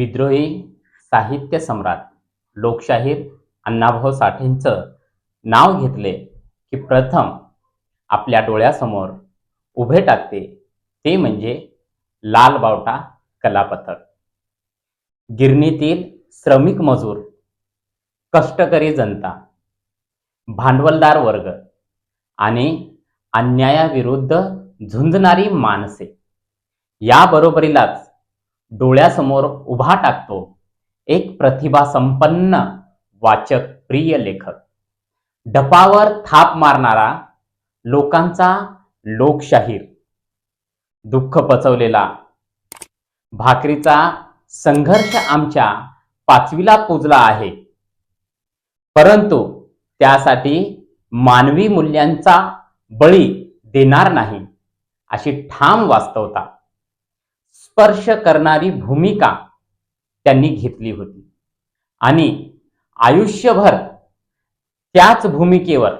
विद्रोही साहित्य सम्राट लोकशाहीर अण्णाभाऊ साठेंचं नाव घेतले की प्रथम आपल्या डोळ्यासमोर उभे टाकते. ते म्हणजे लाल बावटा कलापथक. गिरणीतील श्रमिक मजूर कष्टकरी जनता भांडवलदार वर्ग आणि अन्यायाविरुद्ध झुंजणारी माणसे. याबरोबरीलाच डोळ्यासमोर उभा टाकतो. एक प्रतिभा संपन्न वाचक प्रिय लेखक. डपावर थाप मारणारा लोकांचा लोकशाहीर. दुःख पचवलेला. भाकरीचा संघर्ष आमच्या पाचवीला पुजला आहे. परंतु त्यासाठी मानवी मूल्यांचा बळी देणार नाही अशी ठाम वास्तवता. स्पर्श करणारी भूमिका त्यांनी घेतली होती. आणि आयुष्यभर त्याच भूमिकेवर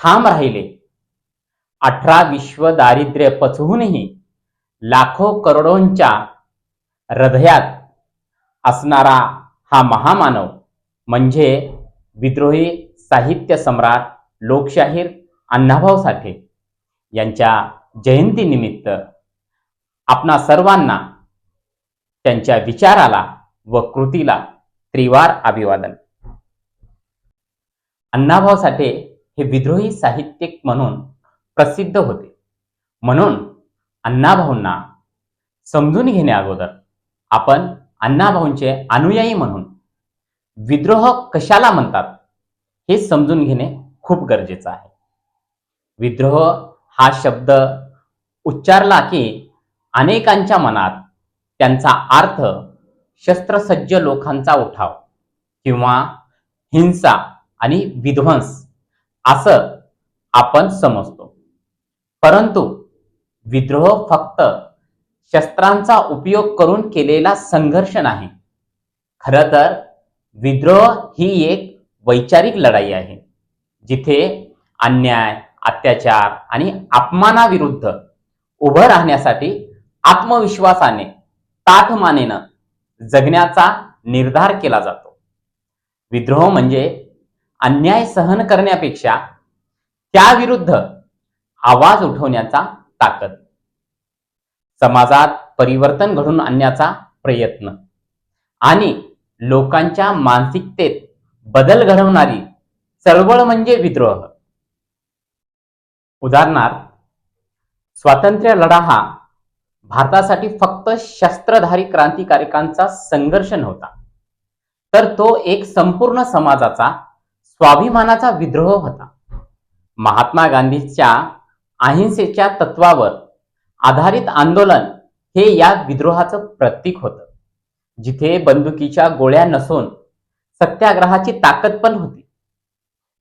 ठाम राहिले. अठरा विश्व दारिद्र्य पचवूनही लाखो करोडोंच्या हृदयात असणारा हा महामानव म्हणजे विद्रोही साहित्य सम्राट लोकशाहीर अण्णाभाऊ साठे यांच्या जयंतीनिमित्त आपणा सर्वांना त्यांच्या विचाराला व कृतीला त्रिवार अभिवादन. अण्णाभाऊ साठे हे विद्रोही साहित्यिक म्हणून प्रसिद्ध होते. म्हणून अण्णाभाऊंना समजून घेणे अगोदर आपण अण्णाभाऊंचे अनुयायी म्हणून विद्रोह कशाला म्हणतात हे समजून घेणे खूप गरजेचं आहे. विद्रोह हा शब्द उच्चारला की अनेकांच्या मनात त्यांचा अर्थ शस्त्रसज्ज लोकांचा उठाव किंवा हिंसा आणि विध्वंस असं आपण समजतो. परंतु विद्रोह फक्त शस्त्रांचा उपयोग करून केलेला संघर्ष नाही. खरं तर विद्रोह ही एक वैचारिक लढाई आहे जिथे अन्याय अत्याचार आणि अपमानाविरुद्ध उभं राहण्यासाठी आत्मविश्वासाने ताठमानेनं जगण्याचा निर्धार केला जातो. विद्रोह म्हणजे अन्याय सहन करण्यापेक्षा त्याविरुद्ध आवाज उठवण्याचा ताकद. समाजात परिवर्तन घडून आणण्याचा प्रयत्न आणि लोकांच्या मानसिकतेत बदल घडवणारी चळवळ म्हणजे विद्रोह. उदाहरणार्थ स्वातंत्र्य लढा हा भारतासाठी फक्त शस्त्रधारी क्रांतिकारकांचा संघर्ष नव्हता. तर तो एक संपूर्ण समाजाचा स्वाभिमानाचा विद्रोह होता. महात्मा गांधीच्या अहिंसेच्या तत्वावर आधारित आंदोलन हे या विद्रोहाचं प्रतीक होतं. जिथे बंदुकीच्या गोळ्या नसून सत्याग्रहाची ताकद पण होती.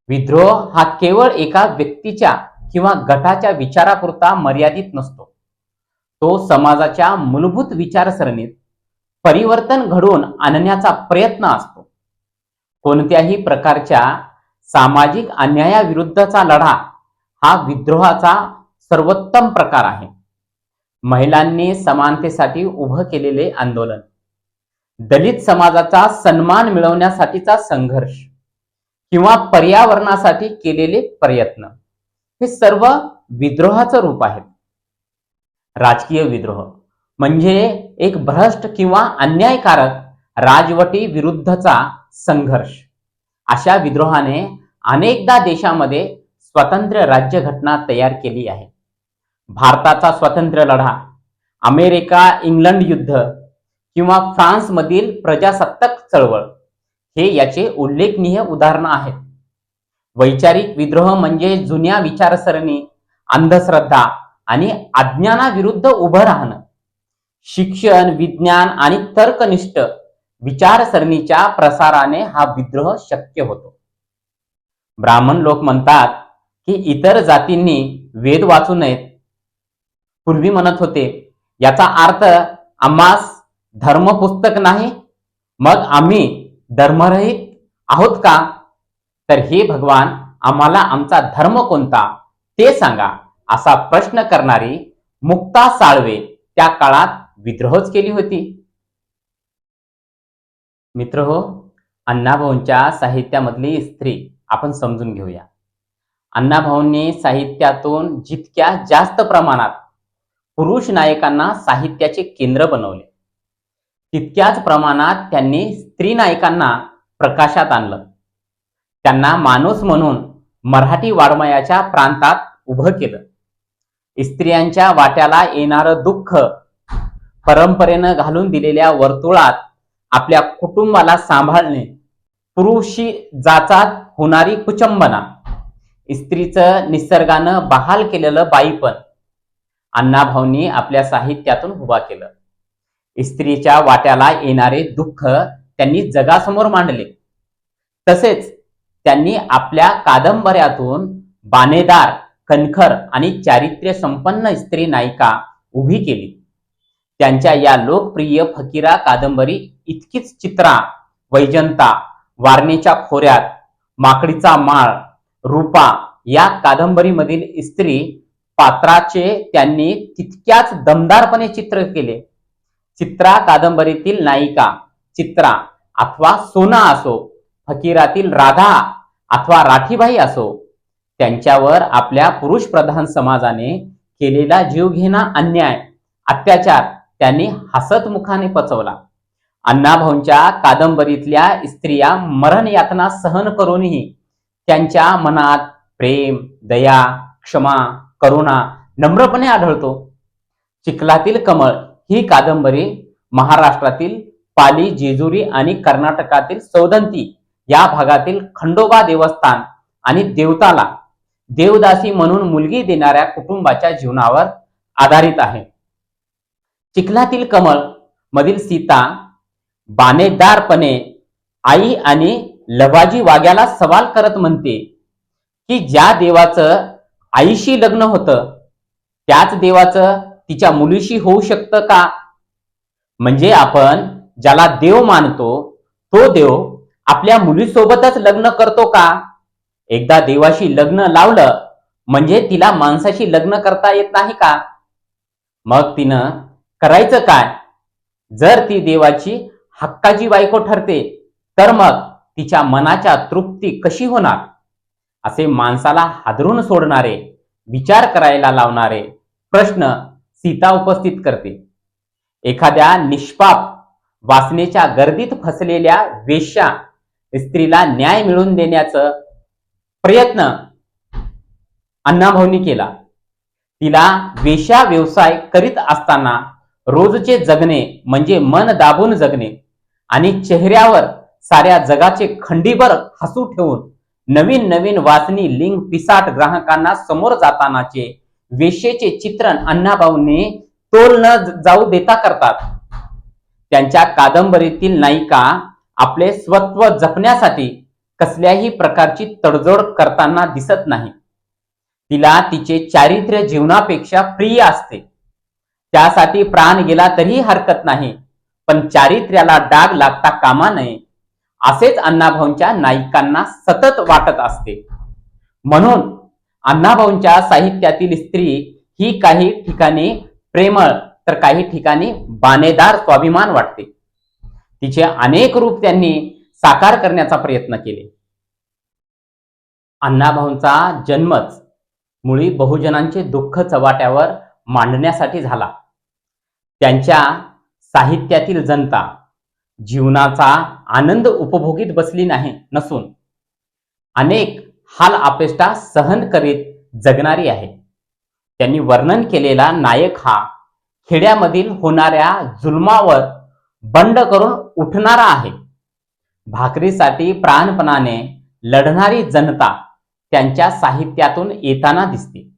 विद्रोह हा केवळ एका व्यक्तीच्या किंवा गटाच्या विचारापुरता मर्यादित नसतो. तो समाजाच्या मूलभूत विचारसरणीत परिवर्तन घडवून आणण्याचा प्रयत्न असतो. कोणत्याही प्रकारच्या सामाजिक अन्यायाविरुद्धचा लढा हा विद्रोहाचा सर्वोत्तम प्रकार आहे. महिलांनी समानतेसाठी उभं केलेले आंदोलन दलित समाजाचा सन्मान मिळवण्यासाठीचा संघर्ष किंवा पर्यावरणासाठी केलेले प्रयत्न हे सर्व विद्रोहाचं रूप आहेत. राजकीय विद्रोह. म्हणजे एक भ्रष्ट किंवा अन्यायकारक राजवटी विरुद्धचा संघर्ष. अशा विद्रोहाने अनेकदा देशामध्ये स्वतंत्र राज्यघटना तयार केली आहे. भारताचा स्वतंत्र लढा अमेरिका इंग्लंड युद्ध किंवा फ्रान्समधील प्रजासत्ताक चळवळ हे याचे उल्लेखनीय उदाहरणं आहेत. वैचारिक विद्रोह म्हणजे जुन्या विचारसरणी अंधश्रद्धा आणि अज्ञानाविरुद्ध उभं राहणं. शिक्षण विज्ञान आणि तर्कनिष्ठ विचारसरणीच्या प्रसाराने हा विद्रोह शक्य होतो. ब्राह्मण लोक म्हणतात की इतर जातींनी वेद वाचू नयेत. पूर्वी म्हणत होते याचा अर्थ आम्हास धर्मपुस्तक नाही मग आम्ही धर्मरहित आहोत का? तर हे भगवान आम्हाला आमचा धर्म कोणता ते सांगा. असा प्रश्न करणारी मुक्ता साळवे त्या काळात विद्रोहच केली होती. मित्र हो अण्णाभाऊंच्या साहित्यामधली स्त्री आपण समजून घेऊया. अण्णाभाऊंनी साहित्यातून जितक्या जास्त प्रमाणात पुरुष नायकांना साहित्याचे केंद्र बनवले तितक्याच प्रमाणात त्यांनी स्त्री नायकांना प्रकाशात आणलं. त्यांना माणूस म्हणून मराठी वाड्मयाच्या प्रांतात उभं केलं. स्त्रियांच्या वाट्याला येणारं दुःख परंपरेनं घालून दिलेल्या वर्तुळात आपल्या कुटुंबाला सांभाळणे पुरुषी जाचात होणारी कुचंबना. स्त्रीचं निसर्गानं बहाल केलेलं बाईपण. अण्णाभाऊंनी आपल्या साहित्यातून उभा केलं. स्त्रीच्या वाट्याला येणारे दुःख त्यांनी जगासमोर मांडले. तसेच त्यांनी आपल्या कादंबऱ्यातून बाणेदार कणखर आणि चारित्र्य संपन्न स्त्री नायिका उभी केली. त्यांच्या या लोकप्रिय फकीरा कादंबरी इतकीच चित्रा वैजंता वारणेच्या खोऱ्यात माकडीचा माळ रूपा या कादंबरीमधील स्त्री पात्राचे त्यांनी तितक्याच दमदारपणे चित्र केले. चित्रा कादंबरीतील नायिका चित्रा अथवा सोना असो फकीरातील राधा अथवा राठीबाई असो त्यांच्यावर आपल्या पुरुष प्रधान समाजाने केलेला जीवघेणा अन्याय अत्याचार त्यांनी हसतमुखाने पचवला. अण्णाभाऊंच्या कादंबरीतल्या स्त्रिया मरण यातना सहन करूनही त्यांच्या मनात प्रेम दया क्षमा करुणा नम्रपणे आढळतो. चिखलातील कमळ ही कादंबरी महाराष्ट्रातील पाली जेजुरी आणि कर्नाटकातील सौदंती या भागातील खंडोबा देवस्थान आणि देवताला देवदासी म्हणून मुलगी देणाऱ्या कुटुंबाच्या जीवनावर आधारित आहे. चिखलातील कमळ मधील सीता बाणेदारपणे आई आणि लवाजी वाग्याला सवाल करत म्हणते की ज्या देवाचं आईशी लग्न होतं त्याच देवाचं तिच्या मुलीशी होऊ शकतं का? म्हणजे आपण ज्याला देव मानतो तो देव आपल्या मुलीसोबतच लग्न करतो का? एकदा देवाशी लग्न लावलं म्हणजे तिला माणसाशी लग्न करता येत नाही का? मग तिनं करायचं काय? जर ती देवाची हक्काची बायको ठरते तर मग तिच्या मनाच्या तृप्ती कशी होणार? असे माणसाला हादरून सोडणारे विचार करायला लावणारे प्रश्न सीता उपस्थित करते. एखाद्या निष्पाप वासनेच्या गर्दीत फसलेल्या वेश्या स्त्रीला न्याय मिळवून देण्याचं प्रयत्न अण्णाभाऊंनी केला. तिला वेश्या व्यवसाय करीत असताना रोजचे जगणे म्हणजे मन दाबून जगणे आणि चेहऱ्यावर साऱ्या जगाचे खंडीभर हसू ठेवून नवीन नवीन वाचनी लिंग पिसाट ग्राहकांना समोर जातानाचे वेशेचे चित्रण अण्णाभाऊंनी तोल न जाऊ देता करतात. त्यांच्या कादंबरीतील नायिका आपले स्वत्व जपण्यासाठी कसल्याही प्रकारची तडजोड करताना दिसत नाही. तिला तिचे चारित्र्य जीवनापेक्षा प्रिय असते. त्यासाठी प्राण गेला तरी हरकत नाही पण चारित्र्याला डाग लागता कामा नये असेच अण्णाभाऊंच्या नायिकांना सतत वाटत असते. म्हणून अण्णाभाऊंच्या साहित्यातील स्त्री ही काही ठिकाणी प्रेमळ तर काही ठिकाणी बाणेदार स्वाभिमान वाटते. तिचे अनेक रूप त्यांनी साकार करण्याचा प्रयत्न केले. अण्णाभाऊंचा जन्मच मुळी बहुजनांचे दुःख चव्हाट्यावर मांडण्यासाठी झाला. त्यांच्या साहित्यातील जनता जीवनाचा आनंद उपभोगीत बसली नाही नसून अनेक हाल अपेष्टा सहन करीत जगणारी आहे. त्यांनी वर्णन केलेला नायक हा खेड्यामधील होणाऱ्या जुलमावर बंड करून उठणारा आहे. भाकरीसाठी प्राणपणाने लढणारी जनता त्यांच्या साहित्यातून येताना दिसते.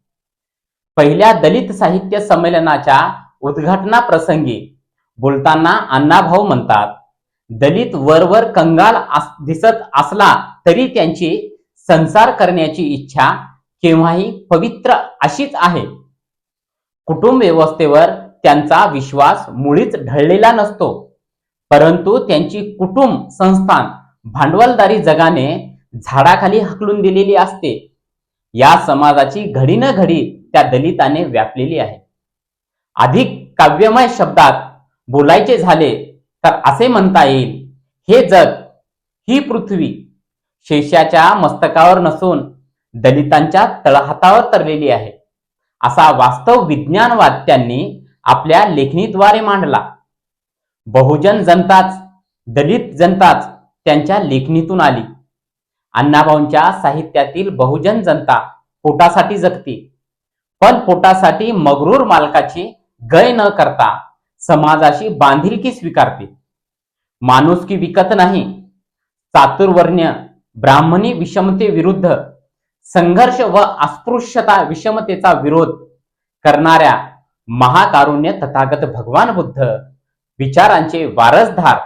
पहिल्या दलित साहित्य संमेलनाच्या उद्घाटना प्रसंगी बोलताना अण्णाभाऊ म्हणतात दलित वरवर कंगाल आस- दिसत असला तरी त्यांची संसार करण्याची इच्छा केव्हाही पवित्र अशीच आहे. कुटुंब व्यवस्थेवर त्यांचा विश्वास मुळीच ढळलेला नसतो. परंतु त्यांची कुटुंब संस्थान भांडवलदारी जगाने झाडाखाली हकलून दिलेली असते. या समाजाची घडी न घडी त्या दलिताने व्यापलेली आहे. अधिक काव्यमय शब्दात बोलायचे झाले तर असे म्हणता येईल हे जग ही पृथ्वी शेषाच्या मस्तकावर नसून दलितांच्या तळहातावर तरलेली आहे. असा वास्तव विज्ञानवाद त्यांनी आपल्या लेखणीद्वारे मांडला. बहुजन जनताच दलित जनताच त्यांच्या लेखणीतून आली. अण्णाभाऊंच्या साहित्यातील बहुजन जनता पोटासाठी जगते. पण पोटासाठी मगरूर मालकाची गय न करता समाजाशी बांधिलकी स्वीकारते. माणुसकी विकत नाही. चातुर्वर्ण्य ब्राह्मणी विषमतेविरुद्ध संघर्ष व अस्पृश्यता विषमतेचा विरोध करणाऱ्या महाकारुण्य तथागत भगवान बुद्ध विचारांचे वारसधार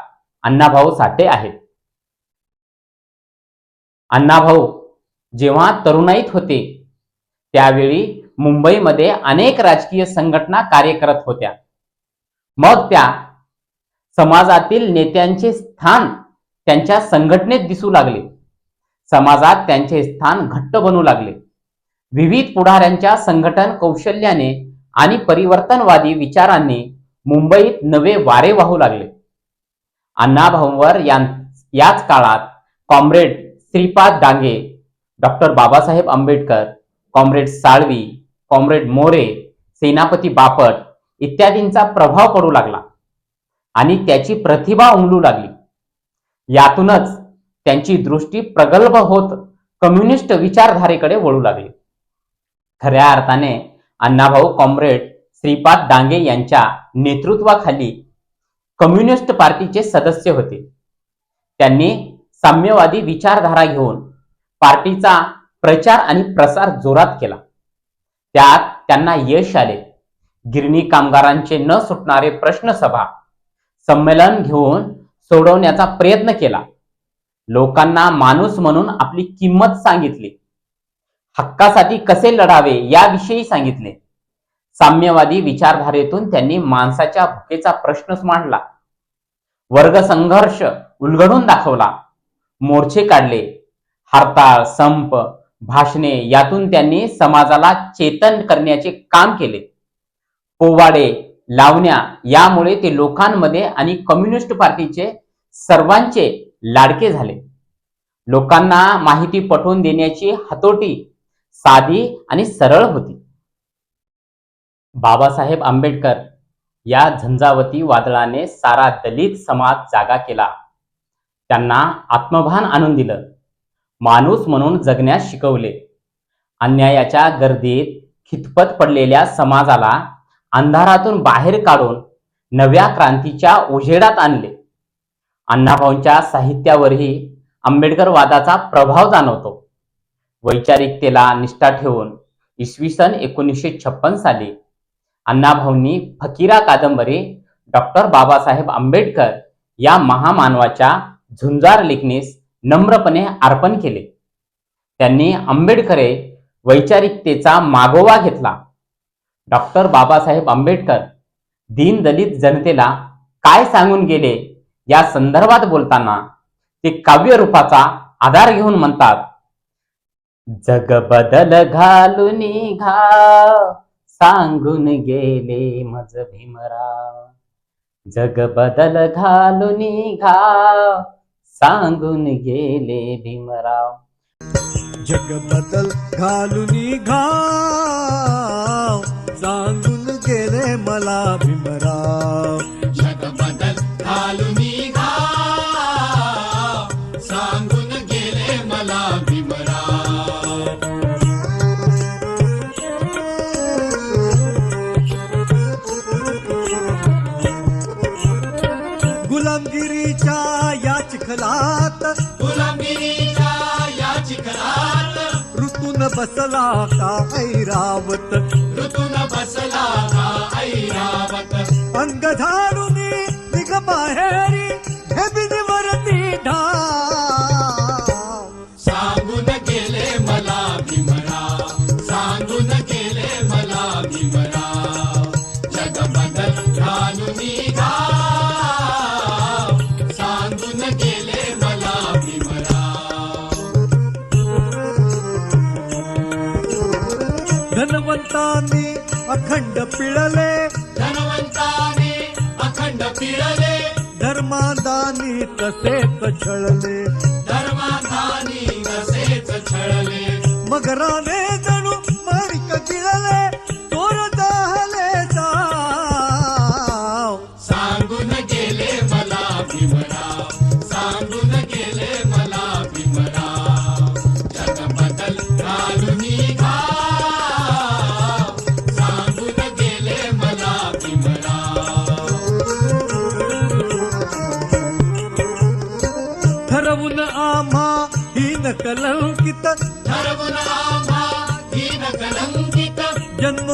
अण्णाभाऊ साठे आहेत. अण्णाभाऊ जेव्हा तरुणाईत होते त्यावेळी मुंबईमध्ये अनेक राजकीय संघटना कार्य करत होत्या. मग त्या समाजातील नेत्यांचे स्थान त्यांच्या संघटनेत दिसू लागले. समाजात त्यांचे स्थान घट्ट बनू लागले. विविध पुढाऱ्यांच्या संघटन कौशल्याने आणि परिवर्तनवादी विचारांनी मुंबईत नवे वारे वाहू लागले. अण्णाभाऊंवर भाऊंवर याच काळात comrade Shripad Dange doctor Babasaheb Ambedkar comrade Salvi comrade More Senapati Bapat इत्यादींचा प्रभाव पडू लागला आणि त्याची प्रतिभा उमलू लागली. यातूनच त्यांची दृष्टी प्रगल्भ होत कम्युनिस्ट विचारधारेकडे वळू लागली. खऱ्या अर्थाने अण्णाभाऊ कॉम्रेड श्रीपाद डांगे यांच्या नेतृत्वाखाली कम्युनिस्ट पार्टीचे सदस्य होते. त्यांनी साम्यवादी विचारधारा घेऊन पार्टीचा प्रचार आणि प्रसार जोरात केला. त्यात त्यांना यश आले. गिरणी कामगारांचे न सुटणारे प्रश्नसभा संमेलन घेऊन सोडवण्याचा प्रयत्न केला. लोकांना माणूस म्हणून आपली किंमत सांगितली. हक्कासाठी कसे लढावे याविषयी सांगितले. साम्यवादी विचारधारेतून त्यांनी माणसाच्या भुकेचा प्रश्नच मांडला. वर्ग संघर्ष उलगडून दाखवला. मोर्चे काढले. हरताळ संप भाषणे यातून त्यांनी समाजाला चेतन करण्याचे काम केले. पोवाडे लावण्या यामुळे ते लोकांमध्ये आणि कम्युनिस्ट पार्टीचे सर्वांचे लाडके झाले. लोकांना माहिती पटवून देण्याची हातोटी साधी आणि सरळ होती. बाबासाहेब आंबेडकर या झंझावती वादळाने सारा दलित समाज जागा केला. त्यांना आत्मभान आणून दिलं. माणूस म्हणून जगण्यास शिकवले. अन्यायाच्या गर्दीत खितपत पडलेल्या समाजाला अंधारातून बाहेर काढून नव्या क्रांतीच्या उजेडात आणले. अण्णाभाऊंच्या साहित्यावरही आंबेडकरवादाचा प्रभाव जाणवतो. वैचारिकतेला निष्ठा ठेवून इसवी सन एकोणीसशे छप्पन साली अण्णाभाऊंनी फकीरा कादंबरी डॉक्टर बाबासाहेब आंबेडकर या महामानवाच्या झुंजार लेखणीस नम्रपणे अर्पण केले. त्यांनी आंबेडकरे वैचारिकतेचा मागोवा घेतला. डॉक्टर बाबासाहेब आंबेडकर दीनदलित जनतेला काय सांगून गेले या संदर्भात बोलताना ते काव्य रूपाचा आधार घेऊन म्हणतात जग बदल घालून घा सांगून गेले मज भीमराव. जग बदल घालून घाव सांगून गेले भीमराव. जग बदल घालून घाव सांगून गेले मला भीमराव. ऋतून बसला का ऐरावत ऋतून बसला का ऐरावत अंग झाडून निघ पिळले. धनवंताने अखंड पिळले. धर्मादान तसेच छळले. धर्माधानी तसेच छळले. मगराने जणू माणिक गिळले.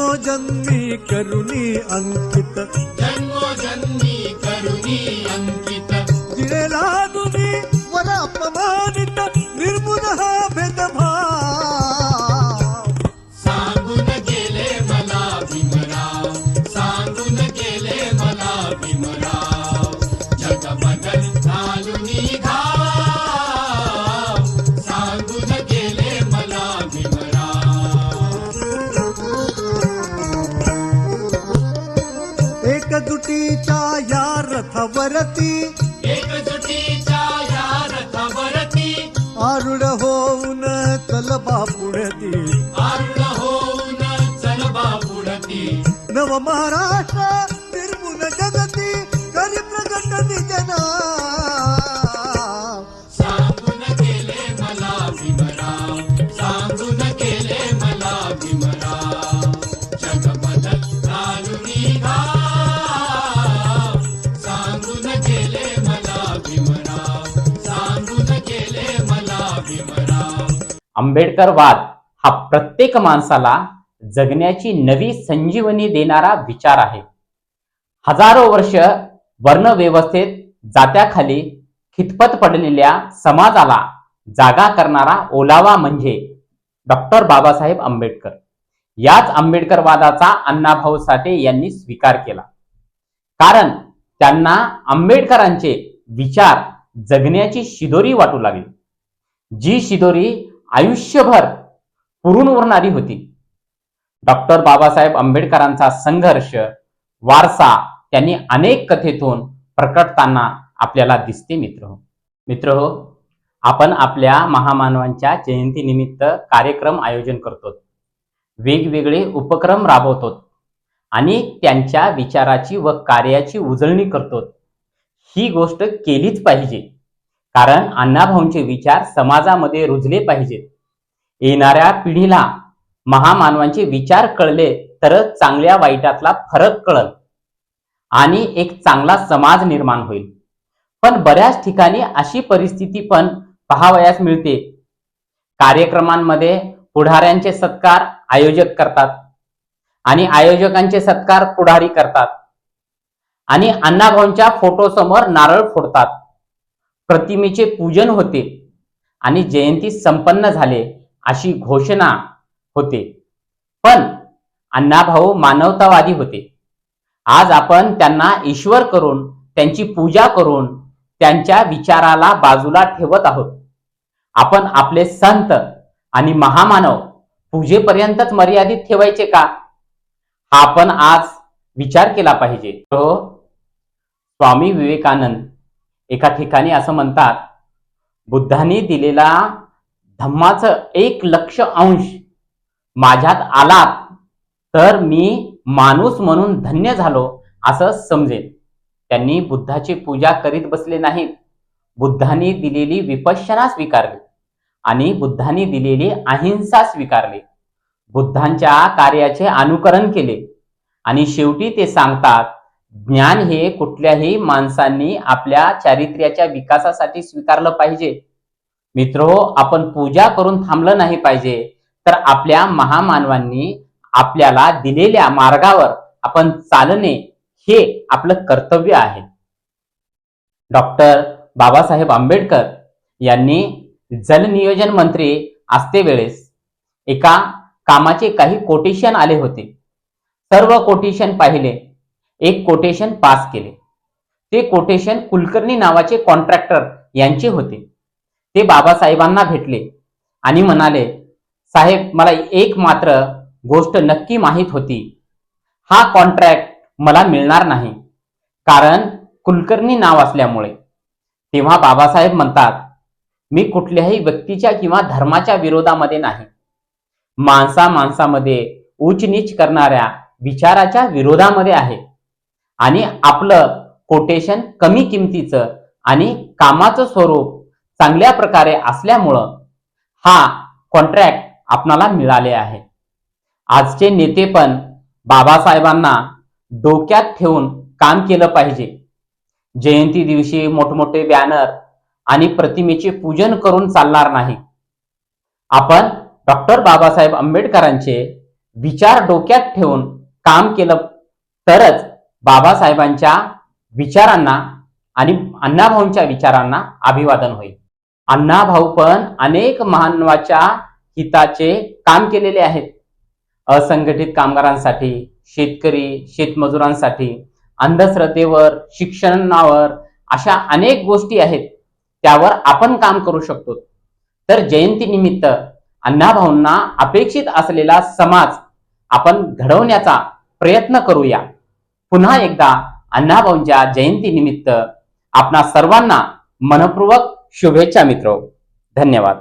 जन्मोजन्मी करुणी अंकित महाराष्ट्र निर्मूल जगती करी प्रगट निजना सांगून गेले मला भीमराव सांगून गेले मला भीमराव. जग बदल घालून घाव सांगून गेले मला भीमराव सांगून गेले मला भीमराव. आंबेडकरवाद हा प्रत्येक माणसाला जगण्याची नवी संजीवनी देणारा विचार आहे. हजारो वर्ष वर्णव्यवस्थेत जात्याखाली खितपत पडलेल्या समाजाला जागा करणारा ओलावा म्हणजे डॉक्टर बाबासाहेब आंबेडकर. याच आंबेडकरवादाचा अण्णाभाऊ साठे यांनी स्वीकार केला. कारण त्यांना आंबेडकरांचे विचार जगण्याची शिदोरी वाटू लागली. जी शिदोरी आयुष्यभर पुरून उरणारी होती. डॉक्टर बाबासाहेब आंबेडकरांचा संघर्ष वारसा त्यांनी अनेक कथेतून प्रकटताना आपल्याला दिसते मित्र हो. मित्र हो आपण आपल्या महामानवांच्या जयंतीनिमित्त कार्यक्रम आयोजन करतो. वेगवेगळे उपक्रम राबवतो आणि त्यांच्या विचाराची व कार्याची उजळणी करतो. ही गोष्ट केलीच पाहिजे. कारण अण्णाभाऊंचे विचार समाजामध्ये रुजले पाहिजेत. येणाऱ्या पिढीला महामानवांचे विचार कळले तरच चांगल्या वाईटातला फरक कळल आणि एक चांगला समाज निर्माण होईल. पण बऱ्याच ठिकाणी अशी परिस्थिती पण पाहावयास मिळते. कार्यक्रमांमध्ये पुढाऱ्यांचे सत्कार आयोजक करतात आणि आयोजकांचे सत्कार पुढारी करतात आणि अण्णाभाऊंच्या फोटोसमोर नारळ फोडतात. प्रतिमेचे पूजन होते आणि जयंती संपन्न झाले अशी घोषणा होते. पण अण्णाभाऊ मानवतावादी होते. आज आपण त्यांना ईश्वर करून त्यांची पूजा करून त्यांच्या विचाराला बाजूला ठेवत आहोत. आपण आपले संत आणि महामानव पूजेपर्यंतच मर्यादित ठेवायचे का? हा आपण आज विचार केला पाहिजे. तो स्वामी विवेकानंद एका ठिकाणी असं म्हणतात बुद्धांनी दिलेला धम्माचं एक लक्ष अंश माझ्यात आलात तर मी माणूस म्हणून धन्य झालो असं समजेल त्यांनी बुद्धाची पूजा करीत बसले नाहीत. बुद्धांनी दिलेली विपश्यना स्वीकारली आणि बुद्धांनी दिलेली अहिंसा स्वीकारली. बुद्धांच्या कार्याचे अनुकरण केले आणि शेवटी ते सांगतात ज्ञान हे कुठल्याही माणसांनी आपल्या चारित्र्याच्या विकासासाठी स्वीकारलं पाहिजे. मित्रो आपण पूजा करून थांबलं नाही पाहिजे. तर आपल्या महामानवांनी आपल्याला दिलेल्या मार्गावर आपण चालणे हे आपलं कर्तव्य आहे. डॉक्टर बाबासाहेब आंबेडकर यांनी जलनियोजन मंत्री असते वेळेस एका कामाचे काही कोटेशन आले होते. सर्व कोटेशन पाहिले. एक कोटेशन पास केले. ते कोटेशन कुलकर्णी नावाचे कॉन्ट्रॅक्टर यांचे होते. ते बाबासाहेबांना भेटले आणि म्हणाले साहेब मला एक मात्र गोष्ट नक्की माहीत होती. हा कॉन्ट्रॅक्ट मला मिळणार नाही. कारण कुलकर्णी नाव असल्यामुळे. तेव्हा बाबासाहेब म्हणतात मी कुठल्याही व्यक्तीच्या किंवा धर्माच्या विरोधामध्ये नाही. माणसा माणसामध्ये उच नीच करणाऱ्या विचाराच्या विरोधामध्ये आहे. आणि आपलं कोटेशन कमी किमतीचं आणि कामाचं स्वरूप चांगल्या प्रकारे असल्यामुळं हा कॉन्ट्रॅक्ट आपणाला मिळाले आहे. आजचे नेते पण बाबासाहेबांना डोक्यात ठेवून काम केलं पाहिजे. जयंती दिवशी मोठमोठे बॅनर आणि प्रतिमेचे पूजन करून चालणार नाही. आपण डॉक्टर बाबासाहेब आंबेडकरांचे विचार डोक्यात ठेवून काम केलं तरच बाबासाहेबांच्या विचारांना आणि अण्णाभाऊंच्या विचारांना अभिवादन होईल. अण्णाभाऊ पण अनेक मानवाच्या हिताचे काम केलेले आहेत. असंघटित कामगारांसाठी शेतकरी शेतमजुरांसाठी अंधश्रद्धेवर शिक्षणावर अशा अनेक गोष्टी आहेत. त्यावर आपण काम करू शकतो. तर जयंतीनिमित्त अण्णाभाऊंना अपेक्षित असलेला समाज आपण घडवण्याचा प्रयत्न करूया. पुन्हा एकदा अण्णाभाऊंच्या जयंतीनिमित्त आपणा सर्वांना मनपूर्वक शुभेच्छा मित्र. धन्यवाद.